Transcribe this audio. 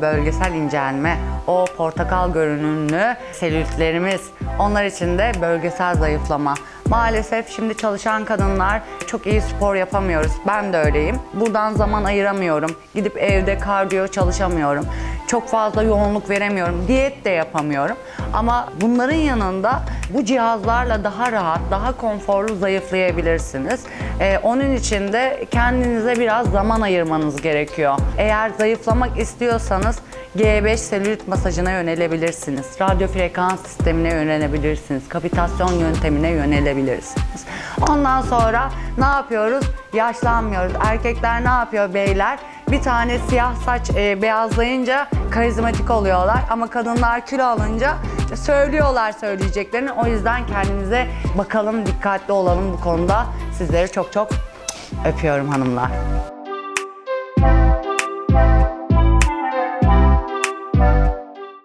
bölgesel incelme, o portakal görünümlü selülitlerimiz, onlar için de bölgesel zayıflama. Maalesef şimdi çalışan kadınlar çok iyi spor yapamıyoruz. Ben de öyleyim. Buradan zaman ayıramıyorum. Gidip evde kardiyo çalışamıyorum. Çok fazla yoğunluk veremiyorum. Diyet de yapamıyorum. Ama bunların yanında bu cihazlarla daha rahat, daha konforlu zayıflayabilirsiniz. Ee, onun için de kendinize biraz zaman ayırmanız gerekiyor. Eğer zayıflamak istiyorsanız G5 selülit masajına yönelebilirsiniz. Radyo frekans sistemine yönelebilirsiniz. Kapitasyon yöntemine yönelebilirsiniz. Ondan sonra ne yapıyoruz? Yaşlanmıyoruz. Erkekler ne yapıyor beyler? Bir tane siyah saç e, beyazlayınca karizmatik oluyorlar ama kadınlar kilo alınca söylüyorlar söyleyeceklerini. O yüzden kendinize bakalım, dikkatli olalım bu konuda. Sizleri çok çok öpüyorum hanımlar.